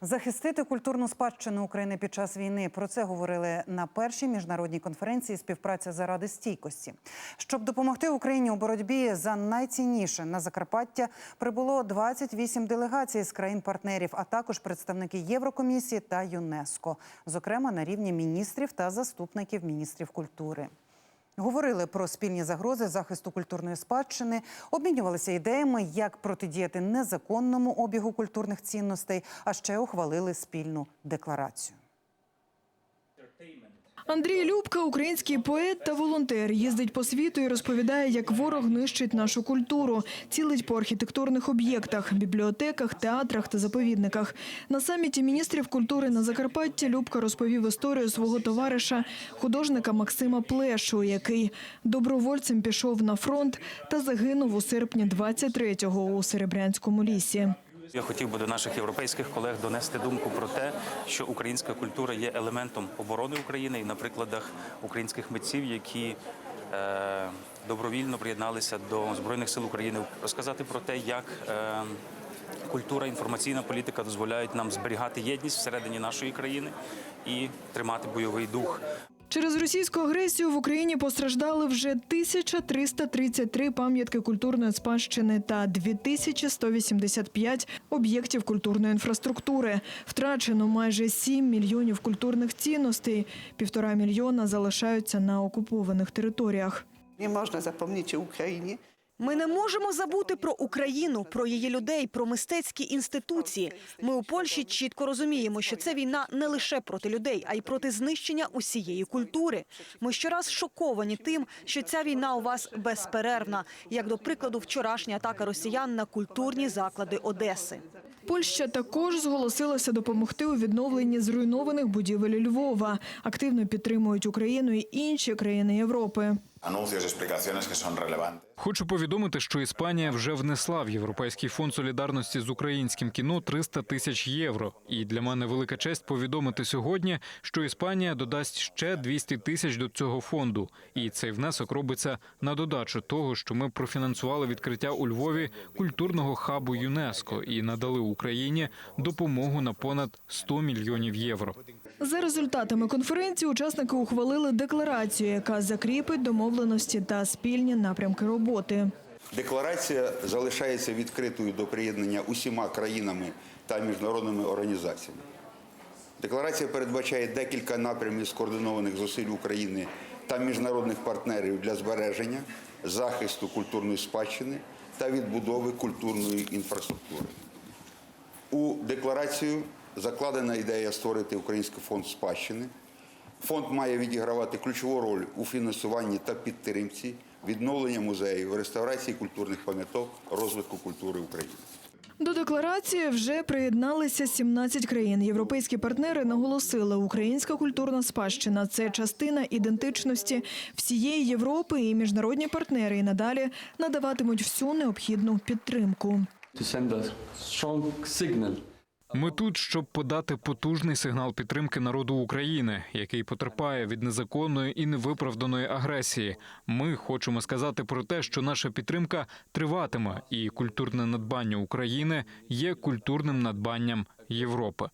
Захистити культурну спадщину України під час війни. Про це говорили на першій міжнародній конференції співпраця заради стійкості. Щоб допомогти Україні у боротьбі за найцінніше на Закарпаття, прибуло 28 делегацій з країн-партнерів, а також представники Єврокомісії та ЮНЕСКо, зокрема на рівні міністрів та заступників міністрів культури. Говорили про спільні загрози захисту культурної спадщини, обмінювалися ідеями, як протидіяти незаконному обігу культурних цінностей, а ще ухвалили спільну декларацію. Андрій Любка, український поет та волонтер, їздить по світу і розповідає, як ворог нищить нашу культуру, цілить по архітектурних об'єктах, бібліотеках, театрах та заповідниках. На саміті міністрів культури на Закарпатті Любка розповів історію свого товариша, художника Максима Плешу, який добровольцем пішов на фронт та загинув у серпні 23-го у Серебрянському лісі. Я хотів би до наших європейських колег донести думку про те, що українська культура є елементом оборони України і на прикладах українських митців, які е, добровільно приєдналися до збройних сил України, розказати про те, як е, культура, інформаційна політика дозволяють нам зберігати єдність всередині нашої країни і тримати бойовий дух. Через російську агресію в Україні постраждали вже 1333 пам'ятки культурної спадщини та 2185 об'єктів культурної інфраструктури. Втрачено майже 7 мільйонів культурних цінностей. Півтора мільйона залишаються на окупованих територіях. Można zapomnieć o Ukrainie. Ми не можемо забути про Україну, про її людей, про мистецькі інституції. Ми у Польщі чітко розуміємо, що це війна не лише проти людей, а й проти знищення усієї культури. Ми щораз шоковані тим, що ця війна у вас безперервна, як до прикладу, вчорашня атака росіян на культурні заклади Одеси. Польща також зголосилася допомогти у відновленні зруйнованих будівель Львова. Активно підтримують Україну і інші країни Європи. Хочу повідомити, що Іспанія вже внесла в Європейський фонд солідарності з українським кіно 300 тисяч євро. І для мене велика честь повідомити сьогодні, що Іспанія додасть ще 200 тисяч до цього фонду. І цей внесок робиться на додачу того, що ми профінансували відкриття у Львові культурного хабу ЮНЕСКО і надали Україні допомогу на понад 100 мільйонів євро. За результатами конференції учасники ухвалили декларацію, яка закріпить домовленості та спільні напрямки роботи. Декларація залишається відкритою до приєднання усіма країнами та міжнародними організаціями. Декларація передбачає декілька напрямів скоординованих зусиль України та міжнародних партнерів для збереження, захисту культурної спадщини та відбудови культурної інфраструктури. У декларацію закладена ідея створити Український фонд спадщини. Фонд має відігравати ключову роль у фінансуванні та підтримці відновлення музеїв, реставрації культурних пам'яток, розвитку культури України. До декларації вже приєдналися 17 країн. Європейські партнери наголосили, українська культурна спадщина це частина ідентичності всієї Європи, і міжнародні партнери і надалі надаватимуть всю необхідну підтримку. To send a strong signal Ми тут, щоб подати потужний сигнал підтримки народу України, який потерпає від незаконної і невиправданої агресії. Ми хочемо сказати про те, що наша підтримка триватиме, і культурне надбання України є культурним надбанням Європи.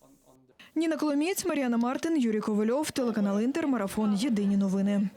Ніна Коломієць, Мар'яна Мартин, Юрій Ковальов, телеканал Інтер, марафон. Єдині новини.